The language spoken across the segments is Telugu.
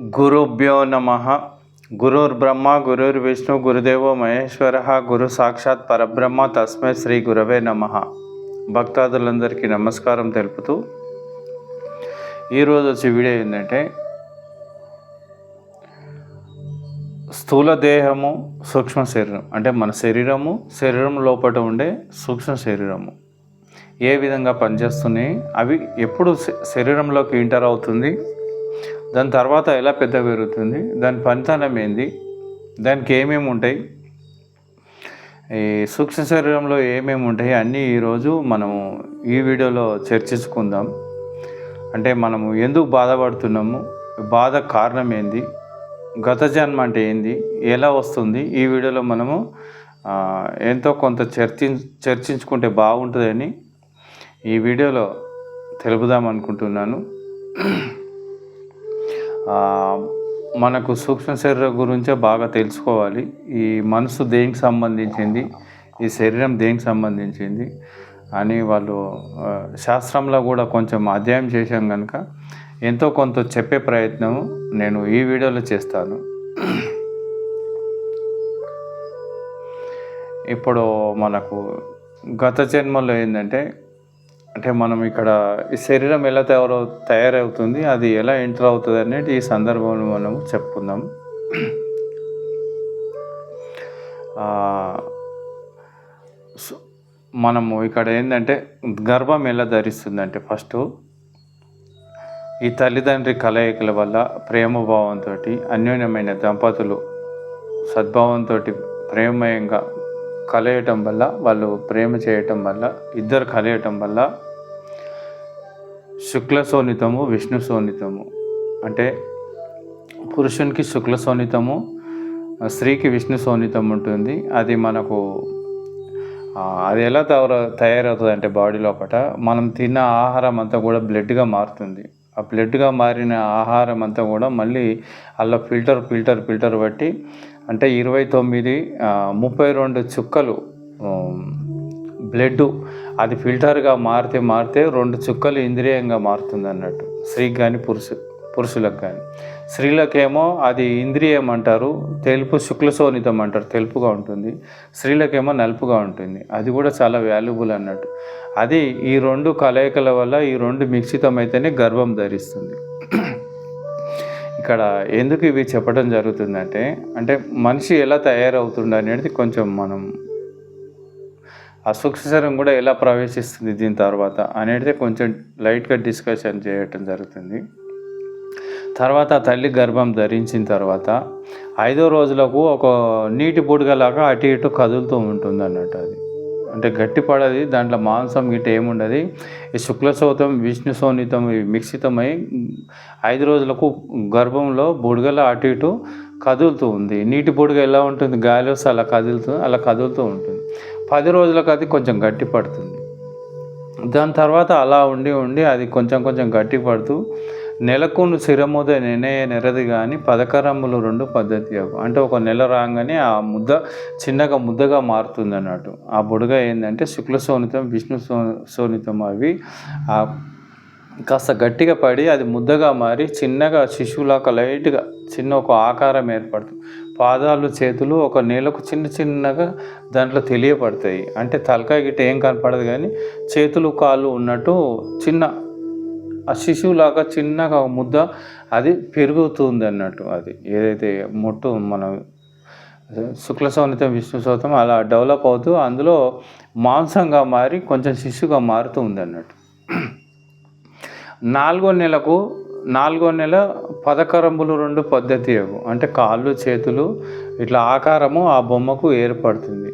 గురుభ్యో నమ. గురుర్బ్రహ్మ గురుర్విష్ణు గురుదేవో మహేశ్వర. గురు సాక్షాత్ పరబ్రహ్మ తస్మై శ్రీ గురవే నమ. భక్తాదులందరికీ నమస్కారం తెలుపుతూ ఈరోజు వచ్చే వీడియో ఏంటంటే స్థూల దేహము సూక్ష్మ శరీరం. అంటే మన శరీరము శరీరం లోపల ఉండే సూక్ష్మ శరీరము. ఏ విధంగా పనిచేస్తున్నాయి అవి ఎప్పుడు శరీరంలోకి ఇంటర్ అవుతుంది దాని తర్వాత ఎలా పెద్ద పెరుగుతుంది? దాని పనితనం ఏంది? దానికి ఏమేమి ఉంటాయి? ఈ సూక్ష్మ శరీరంలో ఏమేమి ఉంటాయి? అన్నీ ఈరోజు మనము ఈ వీడియోలో చర్చించుకుందాం. అంటే మనము ఎందుకు బాధపడుతున్నాము? బాధ కారణం ఏంది? గత జన్మ అంటే ఏంది? ఎలా వస్తుంది? ఈ వీడియోలో మనము ఎంతో కొంత చర్చి చర్చించుకుంటే బాగుంటుందని ఈ వీడియోలో తెలుపుదాం అనుకుంటున్నాను. మనకు సూక్ష్మ శరీరం గురించే బాగా తెలుసుకోవాలి. ఈ మనసు దేనికి సంబంధించింది? ఈ శరీరం దేనికి సంబంధించింది? అని వాళ్ళు శాస్త్రంలో కూడా కొంచెం అధ్యయనం చేశాం కనుక ఎంతో కొంత చెప్పే ప్రయత్నం నేను ఈ వీడియోలో చేస్తాను. ఇప్పుడు మనకు గత జన్మలో ఏంటంటే అంటే మనం ఇక్కడ ఈ శరీరం ఎలా తయారు తయారవుతుంది అది ఎలా ఎంటర్ అవుతుంది అనేది ఈ సందర్భంలో మనం చెప్పుకుందాం. సో మనము ఇక్కడ ఏంటంటే గర్భం ఎలా ధరిస్తుందంటే ఫస్ట్ ఈ తల్లిదండ్రి కలయికల వల్ల ప్రేమభావంతో అన్యోన్యమైన దంపతులు సద్భావంతో ప్రేమయంగా కలయటం వల్ల వాళ్ళు ప్రేమ చేయటం వల్ల ఇద్దరు కలయటం వల్ల శుక్ల శోణితము విష్ణు శోణితము అంటే పురుషునికి శుక్ల శోణితము స్త్రీకి విష్ణు శోణితం ఉంటుంది. అది మనకు అది ఎలా తయారు తయారవుతుంది అంటే బాడీ లోపల మనం తిన్న ఆహారం అంతా కూడా బ్లడ్గా మారుతుంది. ఆ బ్లడ్గా మారిన ఆహారం అంతా కూడా మళ్ళీ అలా ఫిల్టర్ ఫిల్టర్ ఫిల్టర్ బట్టి అంటే ఇరవై తొమ్మిది ముప్పై రెండు చుక్కలు బ్లడ్ అది ఫిల్టర్గా మారితే మారితే రెండు చుక్కలు ఇంద్రియంగా మారుతుంది అన్నట్టు. స్త్రీకి కానీ పురుషు పురుషులకు కానీ స్త్రీలకేమో అది ఇంద్రియం అంటారు తెలుపు శుక్లశోనితం అంటారు తెలుపుగా ఉంటుంది. స్త్రీలకేమో నలుపుగా ఉంటుంది. అది కూడా చాలా వాల్యుబుల్ అన్నట్టు. అది ఈ రెండు కలయికల వల్ల ఈ రెండు మిశ్రితం అయితేనే గర్భం ధరిస్తుంది. ఇక్కడ ఎందుకు ఇవి చెప్పడం జరుగుతుందంటే అంటే మనిషి ఎలా తయారవుతుంది అనేది కొంచెం మనం ఆ సూక్ష్మశరం కూడా ఎలా ప్రవేశిస్తుంది దీని తర్వాత అనేది కొంచెం లైట్గా డిస్కషన్ చేయటం జరుగుతుంది. తర్వాత తల్లి గర్భం ధరించిన తర్వాత ఐదో రోజులకు ఒక నీటి బుడగలాగా అటు ఇటు కదులుతూ ఉంటుంది అన్నట్టు అది. అంటే గట్టి పడది దాంట్లో మాంసం గిట్ట ఏముండదు. ఈ శుక్లశోతం విష్ణు సోనితం మిక్సితమై మిశ్రితమై ఐదు రోజులకు గర్భంలో బుడగల అటు ఇటు కదులుతూ ఉంది. నీటి బుడగ ఎలా ఉంటుంది? గాలి వస్తే అలా కదులుతూ అలా కదులుతూ ఉంటుంది. పది రోజులకు అది కొంచెం గట్టి పడుతుంది. దాని తర్వాత అలా ఉండి ఉండి అది కొంచెం కొంచెం గట్టి పడుతూ నెలకును శిరముద నెనయ నెరది కానీ పదకరమ్ములు రెండు పద్ధతి అగు అంటే ఒక నెల రాగానే ఆ ముద్ద చిన్నగా ముద్దగా మారుతుంది అన్నట్టు ఆ బుడగ ఏంటంటే శుక్ల సోనితం విష్ణు సో సోనితం అవి. ఆ కాస్త గట్టిగా పడి అది ముద్దగా మారి చిన్నగా శిశువులాగా లైట్గా చిన్న ఒక ఆకారం ఏర్పడుతుంది. పాదాలు చేతులు ఒక నేలకు చిన్న చిన్నగా దాంట్లో తెలియపడతాయి. అంటే తలకాయ గిట్ట ఏం కనపడదు కానీ చేతులు కాళ్ళు ఉన్నట్టు చిన్న ఆ శిశువులాగా చిన్నగా ముద్ద అది పెరుగుతుంది అన్నట్టు అది. ఏదైతే మొట్టు మనం శుక్ల సౌనితం విష్ణు సౌతం అలా డెవలప్ అవుతూ అందులో మాంసంగా మారి కొంచెం శిశువుగా మారుతూ ఉంది అన్నట్టు. నాలుగో నెలకు నాలుగో నెల పదకరంబులు రెండు పద్ధతి అంటే కాళ్ళు చేతులు ఇట్లా ఆకారము ఆ బొమ్మకు ఏర్పడుతుంది.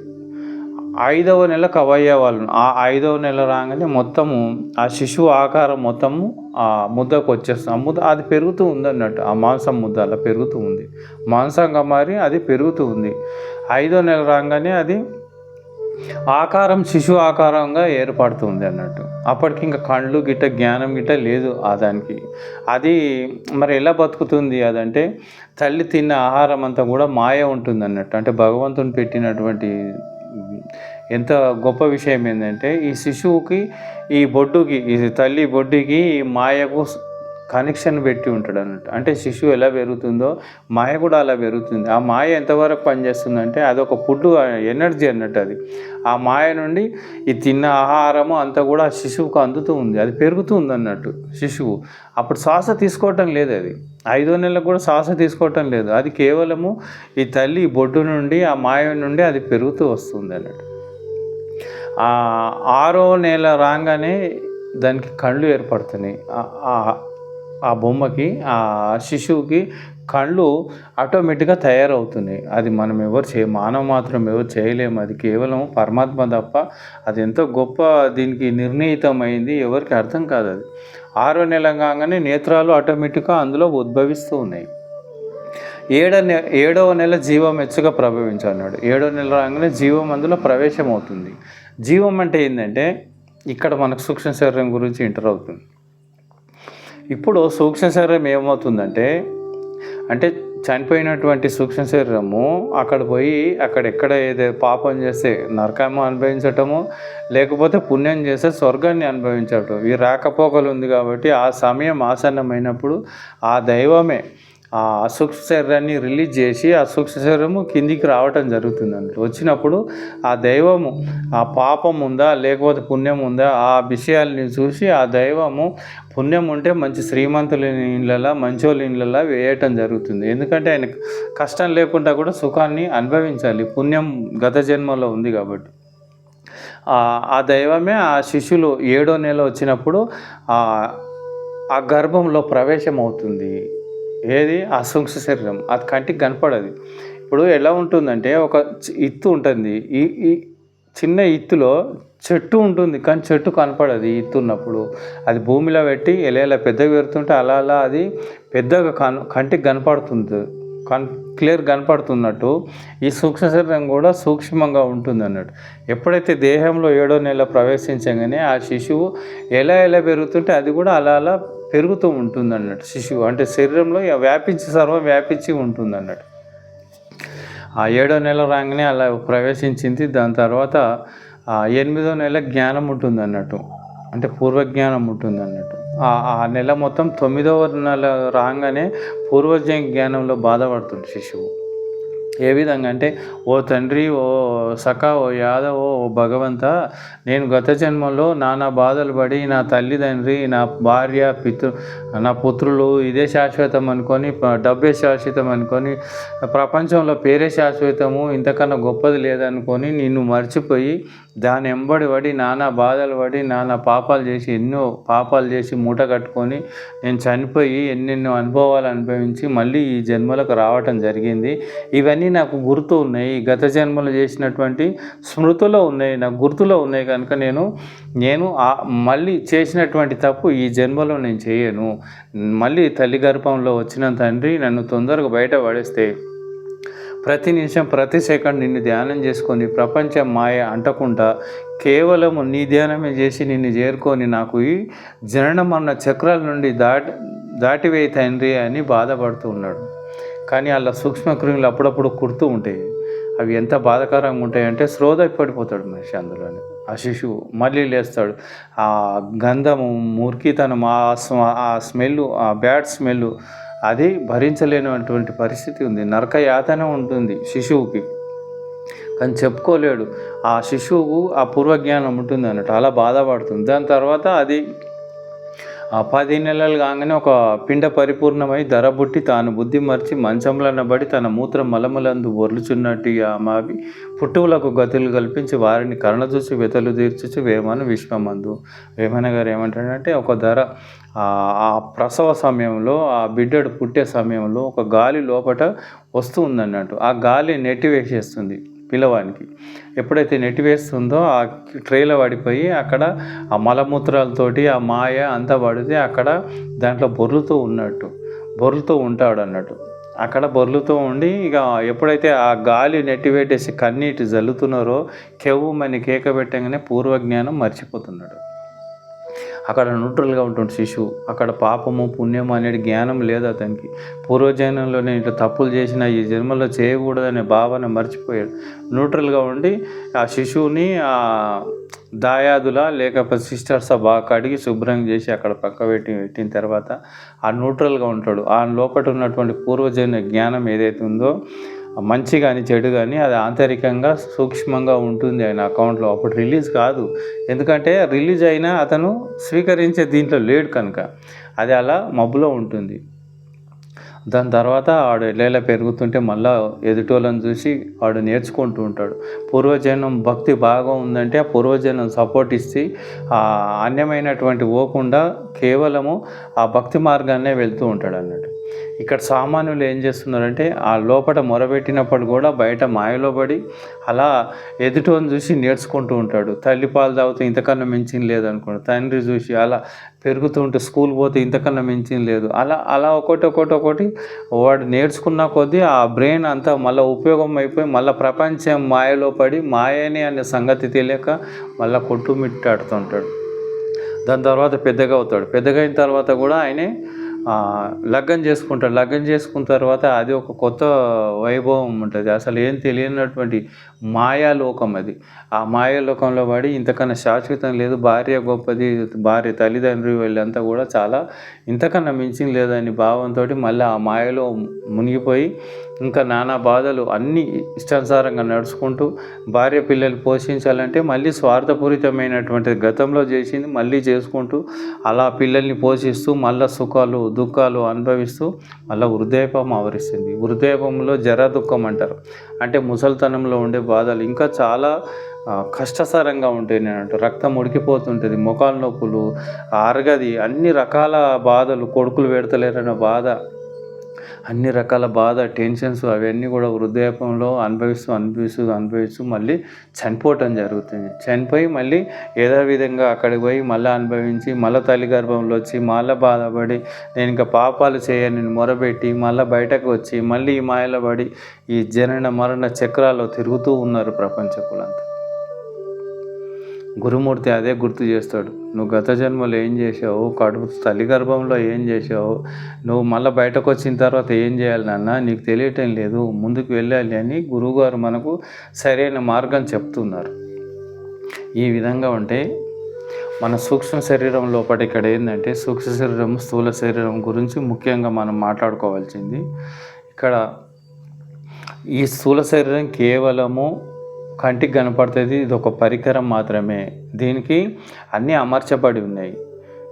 ఐదవ నెలకు అవయవాలను ఆ ఐదవ నెల రాగానే మొత్తము ఆ శిశువు ఆకారం మొత్తము ఆ ముద్దకు వచ్చేస్తుంది. ఆ ముద్ద అది పెరుగుతూ ఉంది అన్నట్టు ఆ మాంసం ముద్ద అలా పెరుగుతూ ఉంది. మాంసంగా మారి అది పెరుగుతూ ఉంది. ఐదో నెల రాగానే అది ఆకారం శిశు ఆకారంగా ఏర్పడుతుంది అన్నట్టు. అప్పటికి ఇంకా కళ్ళు గిట్ట జ్ఞానం గిట్ట లేదు ఆ దానికి. అది మరి ఎలా బతుకుతుంది అదంటే తల్లి తిన్న ఆహారం అంతా కూడా మాయ ఉంటుంది అన్నట్టు అంటే భగవంతుని పెట్టినటువంటి ఎంత గొప్ప విషయం ఏంటంటే ఈ శిశువుకి ఈ బొడ్డుకి ఈ తల్లి బొడ్డుకి ఈ మాయకు కనెక్షన్ పెట్టి ఉంటాడు అన్నట్టు అంటే శిశువు ఎలా పెరుగుతుందో మాయ కూడా అలా పెరుగుతుంది. ఆ మాయ ఎంతవరకు పనిచేస్తుందంటే అదొక ఫుడ్ ఎనర్జీ అన్నట్టు అది. ఆ మాయ నుండి ఈ తిన్న ఆహారము అంతా కూడా ఆ శిశువుకు అందుతూ ఉంది. అది పెరుగుతుంది అన్నట్టు శిశువు. అప్పుడు శ్వాస తీసుకోవటం లేదు అది. ఐదో నెలలకు కూడా శ్వాస తీసుకోవటం లేదు. అది కేవలము ఈ తల్లి బొడ్డు నుండి ఆ మాయ నుండి అది పెరుగుతూ వస్తుంది అన్నట్టు ఆరో నెల రాగానే దానికి కళ్ళు ఏర్పడుతున్నాయి. ఆ- బొమ్మకి ఆ శిశువుకి కళ్ళు ఆటోమేటిక్గా తయారవుతున్నాయి. అది మనం ఎవరు చే మానవ మాత్రం ఎవరు చేయలేము. అది కేవలం పరమాత్మ తప్ప అది ఎంతో గొప్ప దీనికి నిర్ణీతమైంది ఎవరికి అర్థం కాదు అది. ఆరో నెల కాగానే నేత్రాలు ఆటోమేటిక్గా అందులో ఉద్భవిస్తూ ఉన్నాయి. ఏడ ఏడవ నెల జీవం ఎచ్చుగా ప్రభవించన్నాడు ఏడవ నెల రాగానే జీవం అందులో ప్రవేశం అవుతుంది జీవం అంటే ఏంటంటే ఇక్కడ మనకు సూక్ష్మ శరీరం గురించి ఇంటర్ అవుతుంది. ఇప్పుడు సూక్ష్మ శరీరం ఏమవుతుందంటే అంటే చనిపోయినటువంటి సూక్ష్మ శరీరము అక్కడ పోయి అక్కడ ఎక్కడ ఏదో పాపం చేస్తే నరకము అనుభవించటము లేకపోతే పుణ్యం చేస్తే స్వర్గాన్ని అనుభవించటం. ఈ రాకపోకలు ఉంది కాబట్టి ఆ సమయం ఆసన్నమైనప్పుడు ఆ దైవమే ఆ సూక్ష్మ శరీరాన్ని రిలీజ్ చేసి ఆ సూక్ష్మ శరీరము కిందికి రావటం జరుగుతుంది అన్నట్టు వచ్చినప్పుడు ఆ దైవము ఆ పాపం ఉందా లేకపోతే పుణ్యం ఉందా ఆ విషయాల్ని చూసి ఆ దైవము పుణ్యం ఉంటే మంచి శ్రీమంతుల ఇండ్లలా మంచోళ్ళ ఇండ్లలా వేయటం జరుగుతుంది. ఎందుకంటే ఆయన కష్టం లేకుండా కూడా సుఖాన్ని అనుభవించాలి. పుణ్యం గత జన్మలో ఉంది కాబట్టి. ఆ- ఆ దైవమే ఆ శిష్యులు ఏడో నెల వచ్చినప్పుడు ఆ ఆ గర్భంలో ప్రవేశం అవుతుంది ఏది? ఆ సూక్ష్మ శరీరం. అది కంటికి కనపడదు. ఇప్పుడు ఎలా ఉంటుందంటే ఒక ఇత్తు ఉంటుంది. ఈ ఈ చిన్న ఇత్తులో చెట్టు ఉంటుంది కానీ చెట్టు కనపడదు ఈ ఇత్తు ఉన్నప్పుడు. అది భూమిలో పెట్టి ఎలా ఎలా పెద్దగా పెడుతుంటే అలా అలా అది పెద్దగా కన్ కంటికి కనపడుతుంది. కన్ క్లియర్ కనపడుతున్నట్టు ఈ సూక్ష్మ శరీరం కూడా సూక్ష్మంగా ఉంటుంది అన్నట్టు ఎప్పుడైతే దేహంలో ఏడో నెల ప్రవేశించగానే ఆ శిశువు ఎలా ఎలా పెరుగుతుంటే అది కూడా అలా అలా పెరుగుతూ ఉంటుంది అన్నట్టు శిశువు అంటే శరీరంలో వ్యాపించి సర్వం వ్యాపించి ఉంటుంది అన్నట్టు ఆ ఏడో నెల రాగానే అలా ప్రవేశించింది. దాని తర్వాత ఆ ఎనిమిదో నెల జ్ఞానం ఉంటుంది అన్నట్టు అంటే పూర్వజ్ఞానం ఉంటుంది అన్నట్టు ఆ ఆ నెల మొత్తం తొమ్మిదవ నెల రాగానే పూర్వజ్ఞ జ్ఞానంలో బాధపడుతుంది శిశువు. ఏ విధంగా అంటే ఓ తండ్రి ఓ సఖ ఓ యాదవ్ ఓ భగవంత నేను గత జన్మలో నానా బాధలు పడి నా తల్లిదండ్రి నా భార్య పితృ నా పుత్రులు ఇదే శాశ్వతం అనుకొని డబ్బే శాశ్వతం అనుకొని ప్రపంచంలో పేరే శాశ్వతము ఇంతకన్నా గొప్పది లేదనుకొని నిన్ను మర్చిపోయి దాని ఎంబడి పడి నానా బాధలు పడి నానా పాపాలు చేసి ఎన్నో పాపాలు చేసి మూట కట్టుకొని నేను చనిపోయి ఎన్నెన్నో అనుభవాలు అనుభవించి మళ్ళీ ఈ జన్మలకు రావటం జరిగింది. ఇవన్నీ నాకు గుర్తు ఉన్నాయి. గత జన్మలు చేసినటువంటి స్మృతిలో ఉన్నాయి. నాకు గుర్తులో ఉన్నాయి కనుక నేను నేను మళ్ళీ చేసినటువంటి తప్పు ఈ జన్మలో నేను చేయను. మళ్ళీ తల్లి గర్భంలో వచ్చిన తండ్రి నన్ను తొందరగా బయట పడేస్తే ప్రతి నిమిషం ప్రతి సెకండ్ నిన్ను ధ్యానం చేసుకొని ప్రపంచం మాయ అంటకుండా కేవలము నీ ధ్యానమే చేసి నిన్ను చేరుకొని నాకు ఈ జనన మరణ చక్రాల నుండి దాటి దాటివేయి తండ్రి అని బాధపడుతూ ఉన్నాడు. కానీ అలా సూక్ష్మక్రిములు అప్పుడప్పుడు కుడుతూ ఉంటాయి. అవి ఎంత బాధాకరంగా ఉంటాయంటే శ్రోధ పడిపోతాడు మనిషి అందులోనే. ఆ శిశువు మళ్ళీ లేస్తాడు. ఆ గంధము మురికితనం ఆ ఆ స్మెల్ ఆ బ్యాడ్ స్మెల్ అది భరించలేనటువంటి పరిస్థితి ఉంది. నరక యాతన ఉంటుంది శిశువుకి. కానీ చెప్పుకోలేడు. ఆ శిశువు ఆ పూర్వజ్ఞానం ఉంటుంది అన్నట్టు. అలా బాధపడుతుంది. దాని తర్వాత అది ఆ పది నెలలు కాగానే ఒక పిండ పరిపూర్ణమై ధర బుట్టి తాను బుద్ధి మర్చి మంచంలో బడి తన మూత్ర మలములందు బొర్లుచున్నట్టు ఆ మావి పుట్టువులకు గతులు కల్పించి వారిని కరణ చూసి వెతలు తీర్చుచు వేమను విశ్వమందు. వేమన గారు ఏమంటాడంటే ఒక ధర ఆ ప్రసవ సమయంలో ఆ బిడ్డడు పుట్టే సమయంలో ఒక గాలి లోపట వస్తూ ఉందన్నట్టు ఆ గాలి నెట్టివేసేస్తుంది పిల్లవానికి ఎప్పుడైతే నెట్టివేస్తుందో ఆ ట్రేలో పడిపోయి అక్కడ ఆ మలమూత్రాలతోటి ఆ మాయ అంతా పడితే అక్కడ దాంట్లో బొర్లుతూ ఉన్నట్టు బొర్లుతూ ఉంటాడు అన్నట్టు అక్కడ బొర్లుతూ ఉండి ఇక ఎప్పుడైతే ఆ గాలి నెట్టివేటేసి కన్నీటి జల్లుతున్నారో కెవ్వుమని కేక పెట్టగానే పూర్వజ్ఞానం మర్చిపోతున్నాడు. అక్కడ న్యూట్రల్గా ఉంటుంది శిశువు. అక్కడ పాపము పుణ్యము అనేది జ్ఞానం లేదు అతనికి. పూర్వజన్మంలో నేను ఇట్లా తప్పులు చేసిన ఈ జన్మలో చేయకూడదనే భావన మర్చిపోయాడు. న్యూట్రల్గా ఉండి ఆ శిశువుని ఆ దాయాదుల లేకపోతే సిస్టర్స్ బాగా కడిగి శుభ్రం చేసి అక్కడ పక్క పెట్టి పెట్టిన తర్వాత ఆ న్యూట్రల్గా ఉంటాడు. ఆ లోపల ఉన్నటువంటి పూర్వజన్మ జ్ఞానం ఏదైతే ఉందో మంచి కానీ చెడు కానీ అది ఆంతరికంగా సూక్ష్మంగా ఉంటుంది ఆయన అకౌంట్లో. అప్పుడు రిలీజ్ కాదు. ఎందుకంటే రిలీజ్ అయినా అతను స్వీకరించే దీంట్లో లేడు కనుక. అది అలా మబ్బులో ఉంటుంది. దాని తర్వాత ఆడు ఎట్లా పెరుగుతుంటే మళ్ళా ఎదుటోళ్ళని చూసి వాడు నేర్చుకుంటూ ఉంటాడు. పూర్వజన్మం భక్తి బాగా ఉందంటే ఆ పూర్వజన్మం సపోర్ట్ ఇచ్చి ఆ అన్యమైనటువంటి పోకుండా కేవలము ఆ భక్తి మార్గాన్నే వెళ్తూ ఉంటాడు అన్నట్టు. ఇక్కడ సామాన్యులు ఏం చేస్తున్నారంటే ఆ లోపల మొరబెట్టినప్పుడు కూడా బయట మాయలో పడి అలా ఎదుటోని చూసి నేర్చుకుంటూ ఉంటాడు. తల్లి పాలు తాగితే ఇంతకన్నా మించింది లేదనుకోండి. తండ్రి చూసి అలా పెరుగుతూ ఉంటే స్కూల్ పోతే ఇంతకన్నా మించింది లేదు. అలా అలా ఒకటి ఒకటి ఒకటి వాడు నేర్చుకున్న కొద్దీ ఆ బ్రెయిన్ అంతా మళ్ళీ ఉపయోగం అయిపోయి మళ్ళీ ప్రపంచం మాయలో పడి మాయని అనే సంగతి తెలియక మళ్ళీ కొట్టుమిట్టాడుతుంటాడు దాని తర్వాత పెద్దగా అవుతాడు. పెద్దగా అయిన తర్వాత కూడా ఆయనే లగ్గం చేసుకుంటాడు లగ్గం చేసుకున్న తర్వాత అది ఒక కొత్త వైభవం ఉంటుంది. అసలు ఏం తెలియనటువంటి మాయాలోకం అది ఆ మాయాలోకంలో పడి ఇంతకన్నా శాశ్వతం లేదు. భార్య గొప్పది భార్య తల్లిదండ్రులు వీళ్ళంతా కూడా చాలా ఇంతకన్నా మించింది లేదని భావంతో మళ్ళీ ఆ మాయలో మునిగిపోయి ఇంకా నానా బాధలు అన్నీ ఇష్టానుసారంగా నడుచుకుంటూ భార్య పిల్లలు పోషించాలంటే మళ్ళీ స్వార్థపూరితమైనటువంటి గతంలో చేసింది మళ్ళీ చేసుకుంటూ అలా పిల్లల్ని పోషిస్తూ మళ్ళీ సుఖాలు దుఃఖాలు అనుభవిస్తూ మళ్ళీ వృద్ధాపం ఆవరిస్తుంది. వృద్ధాపంలో జర దుఃఖం అంటారు. అంటే ముసలితనంలో ఉండే బాధలు ఇంకా చాలా కష్టసారంగా ఉంటాయి నేను రక్తం ఉడికిపోతుంటుంది ముఖాల నొప్పులు అరగది అన్ని రకాల బాధలు కొడుకులు పెడతలేరన్న బాధ. అన్ని రకాల బాధ టెన్షన్స్ అవన్నీ కూడా వృద్ధాపంలో అనుభవిస్తూ అనుభవిస్తూ అనుభవిస్తూ మళ్ళీ చనిపోవటం జరుగుతుంది. చనిపోయి మళ్ళీ ఏదో విధంగా అక్కడికి పోయి మళ్ళీ అనుభవించి మళ్ళీ తల్లి గర్భంలో వచ్చి మళ్ళీ బాధపడి నేను ఇంకా పాపాలు చేయని మొరబెట్టి మళ్ళీ బయటకు వచ్చి మళ్ళీ ఈ మాయలబడి ఈ జనన మరణ చక్రాల్లో తిరుగుతూ ఉన్నారు ప్రపంచకులంతా గురుమూర్తి అదే గుర్తు చేస్తాడు. నువ్వు గత జన్మలో ఏం చేసావు కడుపు తల్లి గర్భంలో ఏం చేసావు నువ్వు మళ్ళీ బయటకు వచ్చిన తర్వాత ఏం చేయాలి నాన్న? నీకు తెలియటం లేదు. ముందుకు వెళ్ళాలి అని గురువుగారు మనకు సరైన మార్గం చెప్తున్నారు. ఈ విధంగా ఉంటే మన సూక్ష్మ శరీరం లోపల ఇక్కడ ఏంటంటే సూక్ష్మ శరీరం స్థూల శరీరం గురించి ముఖ్యంగా మనం మాట్లాడుకోవాల్సింది. ఇక్కడ ఈ స్థూల శరీరం కేవలము కంటికి కనపడుతుంది. ఇది ఒక పరికరం మాత్రమే. దీనికి అన్నీ అమర్చబడి ఉన్నాయి.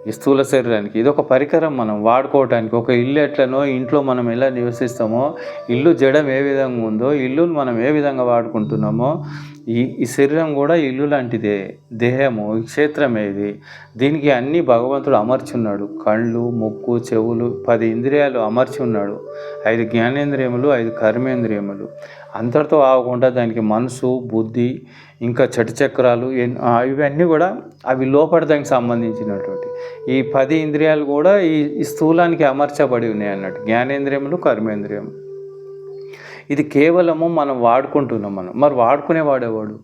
ఈ స్థూల శరీరానికి. ఇది ఒక పరికరం మనం వాడుకోవటానికి. ఒక ఇల్లు ఎట్లనో ఇంట్లో మనం ఎలా నివసిస్తామో ఇల్లు జడం ఏ విధంగా ఉందో ఇల్లును మనం ఏ విధంగా వాడుకుంటున్నామో ఈ ఈ శరీరం కూడా ఇల్లు లాంటిదే. దేహము క్షేత్రం క్షేత్రమే ఇది. దీనికి అన్ని భగవంతుడు అమర్చి ఉన్నాడు కళ్ళు ముక్కు చెవులు పది ఇంద్రియాలు అమర్చి ఉన్నాడు ఐదు జ్ఞానేంద్రియములు ఐదు కర్మేంద్రియములు. అంతటితో ఆగకుండా దానికి మనసు బుద్ధి ఇంకా చెట్టు ఇవన్నీ కూడా అవి లోపల దానికి సంబంధించినటువంటి. ఈ పది ఇంద్రియాలు కూడా ఈ స్థూలానికి అమర్చబడి ఉన్నాయి అన్నట్టు. జ్ఞానేంద్రియములు కర్మేంద్రియం ఇది కేవలము మనం వాడుకుంటున్నాం మనం. మరి వాడుకునే వాడేవాడు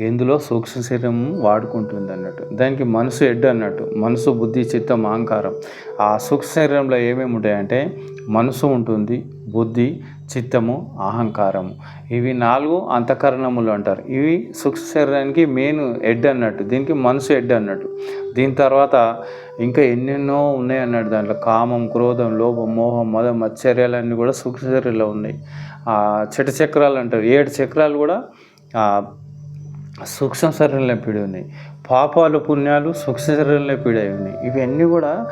ఎందులో సూక్ష్మ శరీరం వాడుకుంటుంది అన్నట్టు. దానికి మనసు ఎడ్డు అన్నట్టు. మనసు బుద్ధి చిత్తం అహంకారం. ఆ సూక్ష్మ శరీరంలో ఏమేమి ఉంటాయంటే మనసు ఉంటుంది బుద్ధి చిత్తము అహంకారము. ఇవి నాలుగు అంతఃకరణములు అంటారు. ఇవి సూక్ష్మ శరీరానికి మెయిన్ హెడ్ అన్నట్టు దీనికి మనసు హెడ్ అన్నట్టు. దీని తర్వాత ఇంకా ఎన్నెన్నో ఉన్నాయి అన్నట్టు దాంట్లో. కామం క్రోధం లోభం మోహం మదం మత్సర్యాలన్నీ కూడా సూక్ష్మ శరీరంలో ఉన్నాయి. ఆ చెట్టు చక్రాలు అంటారు. ఏడు చక్రాలు కూడా సూక్ష్మ శరీరంలో పీడి ఉన్నాయి. పాపాలు పుణ్యాలు సూక్ష్మ శరీరంలో పీడి అయి ఉన్నాయి. ఇవన్నీ కూడా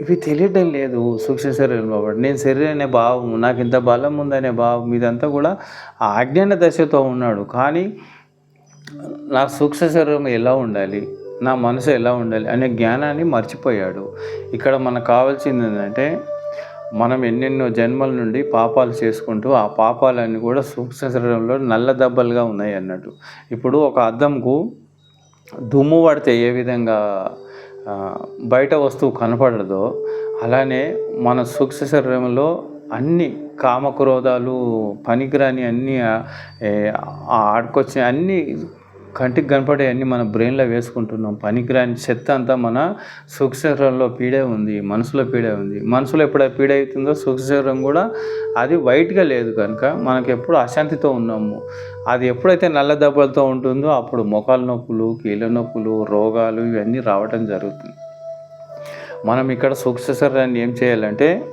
ఇవి తెలియటం లేదు సూక్ష్మ శరీరం కాబట్టి. నేను శరీరం అనే భావం నాకు ఇంత బలం ఉందనే భావం ఇదంతా కూడా ఆ అజ్ఞాన దశతో ఉన్నాడు. కానీ నా సూక్ష్మ శరీరం ఎలా ఉండాలి? నా మనసు ఎలా ఉండాలి? అనే జ్ఞానాన్ని మర్చిపోయాడు. ఇక్కడ మనకు కావాల్సింది ఏంటంటే మనం ఎన్నెన్నో జన్మల నుండి పాపాలు చేసుకుంటూ ఆ పాపాలన్నీ కూడా సూక్ష్మ శరీరంలో నల్ల దెబ్బలుగా ఉన్నాయి అన్నట్టు. ఇప్పుడు ఒక అద్దంకు దుమ్ము పడితే ఏ విధంగా బయట వస్తువు కనపడదో అలానే మన సూక్ష్మ శరీరంలో అన్ని కామక్రోధాలు పనికిరాని అన్ని ఆ, ఆడుకొచ్చిన అన్ని కంటికి కనపడే అన్ని మన బ్రెయిన్లో వేసుకుంటున్నాం. పనికిరాని చెత్త అంతా మన సూక్ష్మశరీరంలో పీడే ఉంది మనసులో పీడే ఉంది. మనసులో ఎప్పుడు పీడ అవుతుందో సూక్ష్మశరీరం కూడా అది వైట్గా లేదు కనుక మనకు ఎప్పుడు అశాంతితో ఉన్నాము. అది ఎప్పుడైతే నల్ల దెబ్బలతో ఉంటుందో అప్పుడు మొఖాల నొప్పులు కీళ్ళ నొప్పులు రోగాలు ఇవన్నీ రావటం జరుగుతుంది. మనం ఇక్కడ సూక్ష్మశరీరాన్ని ఏం చేయాలంటే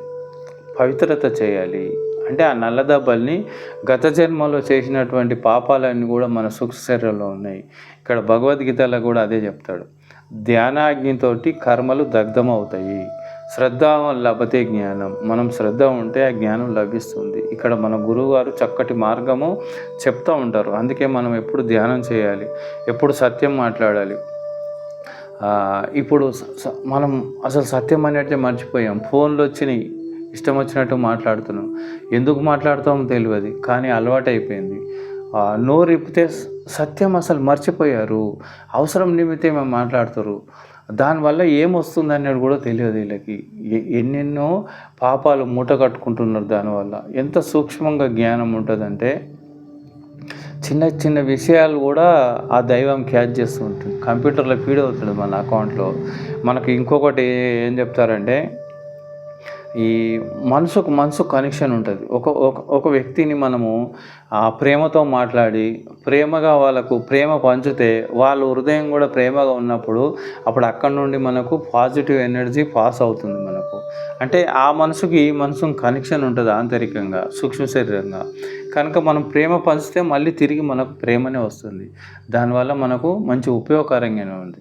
పవిత్రత చేయాలి. అంటే ఆ నల్ల దెబ్బల్ని గత జన్మలో చేసినటువంటి పాపాలన్నీ కూడా మన శరీరంలో ఉన్నాయి. ఇక్కడ భగవద్గీతలో కూడా అదే చెప్తాడు. ధ్యానాగ్నితోటి కర్మలు దగ్ధమవుతాయి. శ్రద్ధ లభతే జ్ఞానం. మనం శ్రద్ధ ఉంటే ఆ జ్ఞానం లభిస్తుంది. ఇక్కడ మన గురువుగారు చక్కటి మార్గము చెప్తూ ఉంటారు. అందుకే మనం ఎప్పుడు ధ్యానం చేయాలి. ఎప్పుడు సత్యం మాట్లాడాలి. ఇప్పుడు స- మనం అసలు సత్యం అనేది మర్చిపోయాం. ఫోన్లు వచ్చినాయి. ఇష్టం వచ్చినట్టు మాట్లాడుతున్నాం. ఎందుకు మాట్లాడుతామో తెలియదు కానీ అలవాటు అయిపోయింది నోరు ఇప్పితే సత్యం అసలు మర్చిపోయారు. అవసరం నిమిత్తం మేము మాట్లాడుతారు దానివల్ల ఏమొస్తుంది అనేది కూడా తెలియదు వీళ్ళకి. ఎ- ఎన్నెన్నో పాపాలు మూట కట్టుకుంటున్నారు దానివల్ల. ఎంత సూక్ష్మంగా జ్ఞానం ఉంటుందంటే చిన్న చిన్న విషయాలు కూడా ఆ దైవం క్యాచ్ చేస్తూ ఉంటుంది. కంప్యూటర్లో ఫీడ్ అవుతుంది మన అకౌంట్లో. మనకు ఇంకొకటి ఏం చెప్తారంటే ఈ మనసుకు మనసు కనెక్షన్ ఉంటుంది. ఒక ఒక ఒక వ్యక్తిని మనము ఆ ప్రేమతో మాట్లాడి ప్రేమగా వాళ్ళకు ప్రేమ పంచితే వాళ్ళ హృదయం కూడా ప్రేమగా ఉన్నప్పుడు అప్పుడు అక్కడ నుండి మనకు పాజిటివ్ ఎనర్జీ పాస్ అవుతుంది మనకు. అంటే ఆ మనసుకి ఈ మనసు కనెక్షన్ ఉంటుంది ఆంతరికంగా సూక్ష్మ శరీరంగా. కనుక మనం ప్రేమ పంచితే మళ్ళీ తిరిగి మనకు ప్రేమనే వస్తుంది. దానివల్ల మనకు మంచి ఉపయోగకరంగానే ఉంది.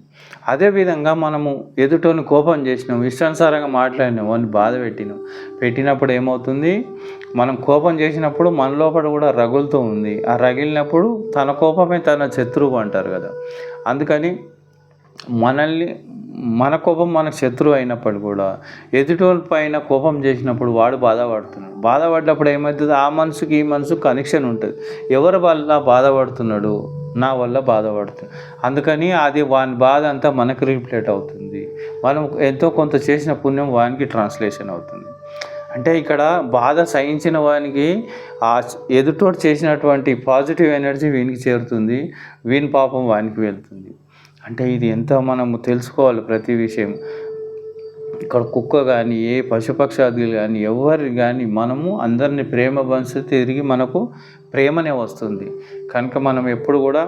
అదేవిధంగా మనము ఎదుటోని కోపం చేసినాం ఇష్టానుసారంగా మాట్లాడినాం వాడిని బాధ పెట్టినాం. పెట్టినప్పుడు ఏమవుతుంది? మనం కోపం చేసినప్పుడు మన లోపల కూడా రగులుతూ ఉంది. ఆ రగిలినప్పుడు తన కోపమే తన శత్రువు అంటారు కదా. అందుకని మనల్ని మన కోపం మనకు శత్రువు అయినప్పుడు కూడా ఎదుటోళ్ళ పైన కోపం చేసినప్పుడు వాడు బాధపడుతున్నాడు. బాధపడ్డప్పుడు ఏమవుతుంది? ఆ మనసుకి ఈ మనసు కనెక్షన్ ఉంటుంది. ఎవరి వల్ల బాధపడుతున్నాడు? నా వల్ల బాధపడుతుంది అందుకని అది వాని బాధ అంతా మనకు రిఫ్లెక్ట్ అవుతుంది. మనం ఎంతో కొంత చేసిన పుణ్యం వానికి ట్రాన్స్లేషన్ అవుతుంది. అంటే ఇక్కడ బాధ సహించిన వానికి ఆ ఎదుటోడు చేసినటువంటి పాజిటివ్ ఎనర్జీ వీనికి చేరుతుంది. వీని పాపం వానికి వెళ్తుంది. అంటే ఇది ఎంత మనము తెలుసుకోవాలి ప్రతి విషయం. ఇక్కడ కుక్క కానీ ఏ పశుపక్షాదులు కానీ ఎవరు కానీ మనము అందరిని ప్రేమ పంచితే తిరిగి మనకు ప్రేమనే వస్తుంది. కనుక మనం ఎప్పుడు కూడా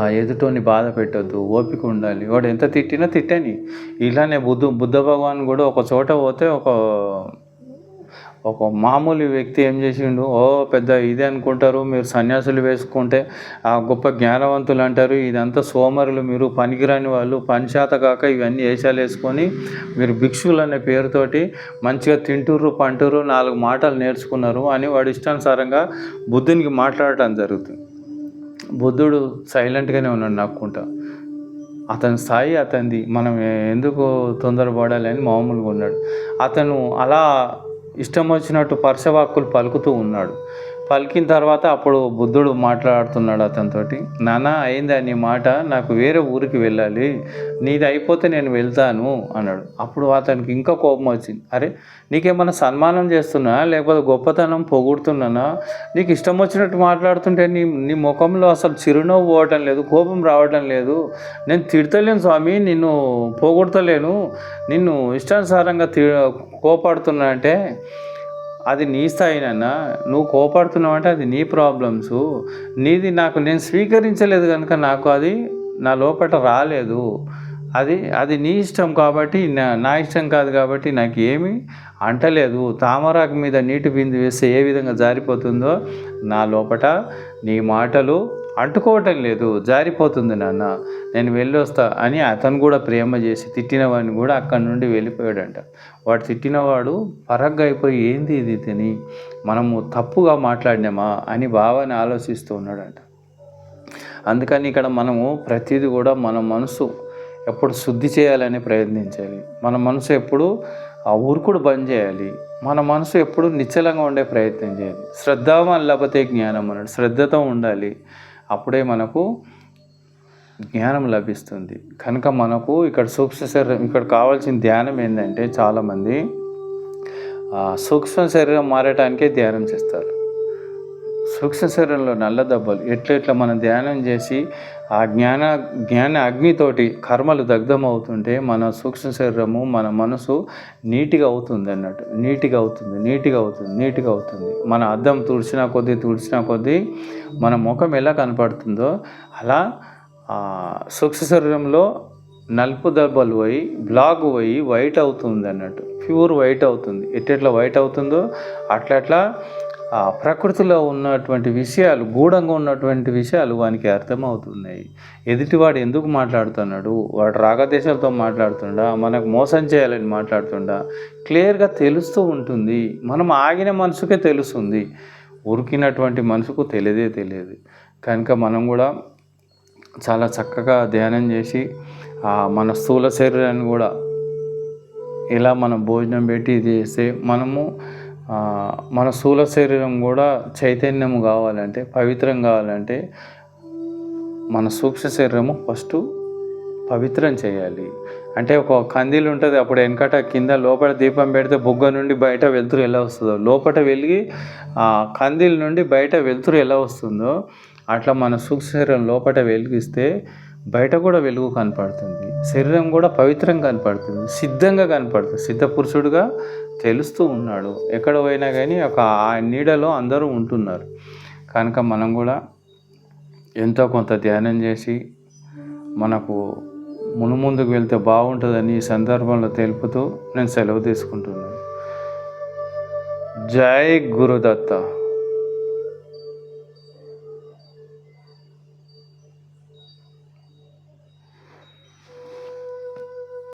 ఆ ఎదుటోని బాధ పెట్టొద్దు ఓపిక ఉండాలి. వాడు ఎంత తిట్టినా తిట్టని. ఇలానే బుద్ధ బుద్ధ భగవాన్ కూడా ఒక చోట పోతే ఒక ఒక మామూలు వ్యక్తి ఏం చేసిండు? ఓ పెద్ద ఇదే అనుకుంటారు మీరు సన్యాసులు వేసుకుంటే ఆ గొప్ప జ్ఞానవంతులు అంటారు. ఇదంతా సోమరులు మీరు పనికిరాని వాళ్ళు పనిశాత కాక ఇవన్నీ వేషాలు వేసుకొని మీరు భిక్షువులు అనే పేరుతోటి మంచిగా తింటుర్రు పంటుర్రు నాలుగు మాటలు నేర్చుకున్నారు అని వాడు ఇష్టానుసారంగా బుద్ధునికి మాట్లాడటం జరుగుతుంది. బుద్ధుడు సైలెంట్గానే ఉన్నాడు నక్కుంటా అతని స్థాయి అతనిది మనం ఎందుకు తొందరపడాలి అని మామూలుగా ఉన్నాడు. అతను అలా ఇష్టం వచ్చినట్టు పర్శవాక్కులు పలుకుతూ ఉన్నాడు. పలికిన తర్వాత అప్పుడు బుద్ధుడు మాట్లాడుతున్నాడు అతనితోటి నానా అయిందా నీ మాట? నాకు వేరే ఊరికి వెళ్ళాలి. నీది అయిపోతే నేను వెళ్తాను అన్నాడు. అప్పుడు అతనికి ఇంకా కోపం వచ్చింది. అరే నీకేమన్నా సన్మానం చేస్తున్నా? లేకపోతే గొప్పతనం పొగుడుతున్నానా? నీకు ఇష్టం వచ్చినట్టు మాట్లాడుతుంటే నీ నీ ముఖంలో అసలు చిరునవ్వు పోవటం లేదు కోపం రావటం లేదు. నేను తిడతలేను స్వామి నిన్ను పోగొడతలేను. నిన్ను ఇష్టానుసారంగా తి కోపడుతున్నా అంటే అది నీ స్థాయినన్నా నువ్వు కోపడుతున్నావు అంటే అది నీ ప్రాబ్లమ్స్. నీది నాకు నేను స్వీకరించలేదు కనుక నాకు అది నా లోపల రాలేదు. అది అది నీ ఇష్టం కాబట్టి నా నా ఇష్టం కాదు కాబట్టి నాకు ఏమీ అంటలేదు. తామరాకు మీద నీటి బిందు వేస్తే ఏ విధంగా జారిపోతుందో నా లోపట నీ మాటలు అంటుకోవటం లేదు. జారిపోతుంది నాన్న. నేను వెళ్ళొస్తా అని అతను కూడా ప్రేమ చేసి తిట్టిన వాడిని కూడా అక్కడి నుండి వెళ్ళిపోయాడంట. వాడు తిట్టినవాడు పరగ్గా అయిపోయి ఏంది ఇది తిని మనము తప్పుగా మాట్లాడినామా అని భావాన్ని ఆలోచిస్తూ ఉన్నాడంట. అందుకని ఇక్కడ మనము ప్రతిదీ కూడా మన మనసు ఎప్పుడు శుద్ధి చేయాలని ప్రయత్నించాలి. మన మనసు ఎప్పుడు ఆ ఊరుకుడు బంద్ చేయాలి. మన మనసు ఎప్పుడు నిశ్చలంగా ఉండే ప్రయత్నం చేయాలి. శ్రద్ధ లేకపోతే జ్ఞానం అన్నాడు శ్రద్ధతో ఉండాలి. అప్పుడే మనకు జ్ఞానం లభిస్తుంది. కనుక మనకు ఇక్కడ సూక్ష్మ శరీరం ఇక్కడ కావాల్సిన ధ్యానం ఏంటంటే చాలామంది సూక్ష్మ శరీరం మారటానికే ధ్యానం చేస్తారు. సూక్ష్మ శరీరంలో నల్ల దెబ్బలు. ఎట్లా ఎట్లా మనం ధ్యానం చేసి ఆ జ్ఞాన జ్ఞాన అగ్నితోటి కర్మలు దగ్ధం అవుతుంటే మన సూక్ష్మ శరీరము మన మనసు నీటిగా అవుతుంది అన్నట్టు. నీటిగా అవుతుంది నీటిగా అవుతుంది నీటిగా అవుతుంది. మన అద్దం తుడిచినా కొద్దీ తుడిచినా కొద్దీ మన ముఖం ఎలా కనపడుతుందో అలా సూక్ష్మ శరీరంలో నలుపు దెబ్బలు పోయి బ్లాక్ పోయి వైట్ అవుతుంది అన్నట్టు. ప్యూర్ వైట్ అవుతుంది. ఎట్టెట్లా వైట్ అవుతుందో అట్లా అట్లా ఆ ప్రకృతిలో ఉన్నటువంటి విషయాలు గూఢంగా ఉన్నటువంటి విషయాలు వానికి అర్థమవుతున్నాయి. ఎదుటివాడు ఎందుకు మాట్లాడుతున్నాడు? వాడు రాగదేశాలతో మాట్లాడుతుండా? మనకు మోసం చేయాలని మాట్లాడుతుండా? క్లియర్గా తెలుస్తూ ఉంటుంది. మనం ఆగిన మనసుకే తెలుస్తుంది. ఉరికినటువంటి మనసుకు తెలియదే తెలియదు. కనుక మనం కూడా చాలా చక్కగా ధ్యానం చేసి మన స్థూల శరీరాన్ని కూడా ఇలా మనం భోజనం పెట్టి ఇది చేస్తే మనము మన స్థూల శరీరం కూడా చైతన్యం కావాలంటే పవిత్రం కావాలంటే మన సూక్ష్మ శరీరము ఫస్ట్ పవిత్రం చేయాలి. అంటే ఒక కందీలు ఉంటుంది అప్పుడు వెనకట కింద లోపల దీపం పెడితే బుగ్గ నుండి బయట వెలుతురు ఎలా వస్తుందో. లోపల వెలిగి ఆ కందీల నుండి బయట వెలుతురు ఎలా వస్తుందో అట్లా మన సూక్ష్మ శరీరం లోపల వెలిగిస్తే బయట కూడా వెలుగు కనపడుతుంది. శరీరం కూడా పవిత్రం కనపడుతుంది సిద్ధంగా కనపడుతుంది. సిద్ధ పురుషుడుగా తెలుస్తూ ఉన్నాడు. ఎక్కడ పోయినా కానీ ఒక ఆ నీడలో అందరూ ఉంటున్నారు. కనుక మనం కూడా ఎంతో కొంత ధ్యానం చేసి మనకు మునుముందుకు వెళ్తే బాగుంటుందని ఈ సందర్భంలో తెలుపుతూ నేను సెలవు తీసుకుంటున్నాను. జై గురుదత్త.